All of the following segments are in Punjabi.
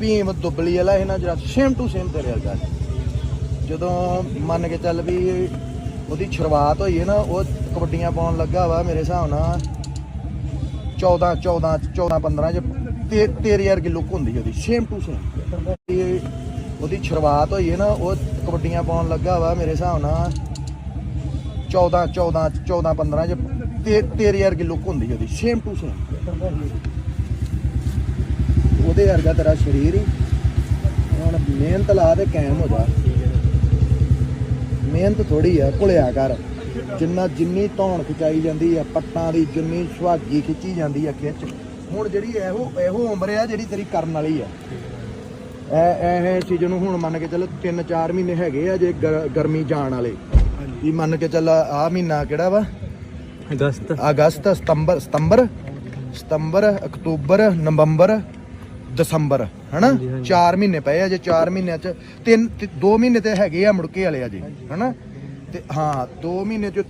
ਭੀਮ ਦੁੱਬਲੀ ਵਾਲਾ ਇਹਨਾਂ ਜਿਹੜਾ ਸੇਮ ਟੂ ਸੇਮ ਤੇਰੇ ਵਰਗਾ ਜਦੋਂ ਮੰਨ ਕੇ ਚੱਲ ਵੀ ਉਹਦੀ ਸ਼ੁਰੂਆਤ ਹੋਈ ਹੈ ਨਾ, ਉਹ ਕਬੱਡੀਆਂ ਪਾਉਣ ਲੱਗਾ ਵਾ ਮੇਰੇ ਹਿਸਾਬ ਨਾਲ 14 14 14 15 ਚ ਤੇ ਤੇਰੇ ਵਰਗੀ ਲੁੱਕ ਹੁੰਦੀ ਉਹਦੀ ਸੇਮ ਟੂ ਸੇਮ ਉਹਦੀ ਸ਼ੁਰੂਆਤ ਹੋਈ ਹੈ ਨਾ, ਉਹ ਕਬੱਡੀਆਂ ਪਾਉਣ ਲੱਗਾ ਵਾ ਮੇਰੇ ਹਿਸਾਬ ਨਾਲ 14 14 14 15 ਚ ਤੇ ਤੇਰੇ ਵਰਗੀ ਲੁੱਕ ਹੁੰਦੀ ਉਹਦੀ ਸੇਮ ਟੂ ਸੇਮ ਉਹਦੇ ਵਰਗਾ ਤੇਰਾ ਸਰੀਰ ਹੀ। ਹੁਣ ਮਿਹਨਤ ਲਾ ਤੇ ਕਾਇਮ ਹੋ ਜਾ। ਮਿਹਨਤ ਥੋੜੀ ਆ ਭੁਲਿਆ ਕਰ। ਜਿੰਨਾ ਜਿੰਨੀ ਧੌਣ ਖਿਚਾਈ ਜਾਂਦੀ ਆ ਪੱਟਾਂ ਦੀ ਜਿੰਨੀ ਸੁਹਾਗੀ ਖਿੱਚੀ ਜਾਂਦੀ ਆ ਖਿੱਚ ਹੁਣ ਜਿਹੜੀ ਇਹੋ ਇਹੋ ਉਮਰ ਆ ਜਿਹੜੀ ਤੇਰੀ ਕਰਨ ਵਾਲੀ ਆ। ਇਹ ਇਹ ਚੀਜ਼ ਨੂੰ ਹੁਣ ਮੰਨ ਕੇ ਚੱਲ 3-4 ਮਹੀਨੇ ਹੈਗੇ ਆ ਜੇ ਗਰ- ਗਰਮੀ ਜਾਣ ਵਾਲੇ। ਵੀ ਮੰਨ ਕੇ ਚੱਲ ਆ ਮਹੀਨਾ ਕਿਹੜਾ ਵਾ? ਅਗਸਤ। ਅਗਸਤ ਸਤੰਬਰ ਸਤੰਬਰ ਸਤੰਬਰ ਅਕਤੂਬਰ ਨਵੰਬਰ ਦਸੰਬਰ ਹਨਾ? ਹਾਂਜੀ, ਹਾਂਜੀ। 4 ਮਹੀਨੇ ਪਏ ਆ ਜੇ 4 ਮਹੀਨਿਆਂ ਚ ਤਿੰਨ 2 ਮਹੀਨੇ ਤੇ ਹੈਗੇ ਆ ਮੁੜਕੇ ਵਾਲੇ ਅਜੇ ਹਨਾ? ਤੇ ਹਾਂ 2 ਮਹੀਨੇ ਚ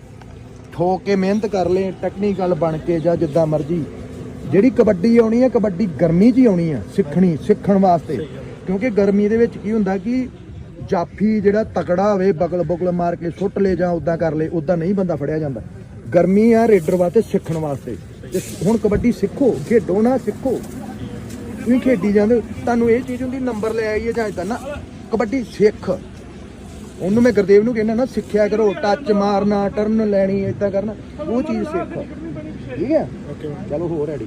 ਠੋਕ ਕੇ ਮਿਹਨਤ ਕਰ ਲੈ ਟੈਕਨੀਕਲ ਬਣ ਕੇ ਜਾਂ ਜਿੱਦਾਂ ਮਰਜ਼ੀ। ਜਿਹੜੀ ਕਬੱਡੀ ਆਉਣੀ ਹੈ ਕਬੱਡੀ ਗਰਮੀ 'ਚ ਹੀ ਆਉਣੀ ਹੈ ਸਿੱਖਣੀ ਸਿੱਖਣ ਵਾਸਤੇ। ਕਿਉਂਕਿ ਗਰਮੀ ਦੇ ਵਿੱਚ ਕੀ ਹੁੰਦਾ ਕਿ ਜਾਫੀ ਜਿਹੜਾ ਤਕੜਾ ਹੋਵੇ ਬਗਲ ਬਗਲ ਮਾਰ ਕੇ ਸੁੱਟ ਲੈ ਜਾਂ ਉਦਾਂ ਕਰ ਲੈ ਉਦਾਂ ਨਹੀਂ ਬੰਦਾ ਫੜਿਆ ਜਾਂਦਾ। ਗਰਮੀ ਆ ਰੇਡਰ ਵਾਸਤੇ ਸਿੱਖਣ ਵਾਸਤੇ। ਹੁਣ ਕਬੱਡੀ ਸਿੱਖੋ ਖੇਡੋ ਨਾ ਸਿੱਖੋ। ਤੁਸੀਂ ਖੇਡੀ ਜਾਂਦੇ ਤੁਹਾਨੂੰ ਇਹ ਚੀਜ਼ ਹੁੰਦੀ ਨੰਬਰ ਲੈ ਆਈਏ ਜਾਂ ਇਦਾਂ ਨਾ। ਕਬੱਡੀ ਸਿੱਖ। ਉਹਨੂੰ ਮੈਂ ਗੁਰਦੇਵ ਨੂੰ ਕਹਿੰਦਾ ਨਾ ਸਿੱਖਿਆ ਕਰੋ ਟੱਚ ਮਾਰਨਾ ਟਰਨ ਲੈਣੀ ਇਦਾਂ ਕਰਨਾ। ਉਹ ਚੀਜ਼ ਸਿੱਖ। ਠੀਕ ਹੈ? ਚਲੋ ਹੋਰ ਰੈਡੀ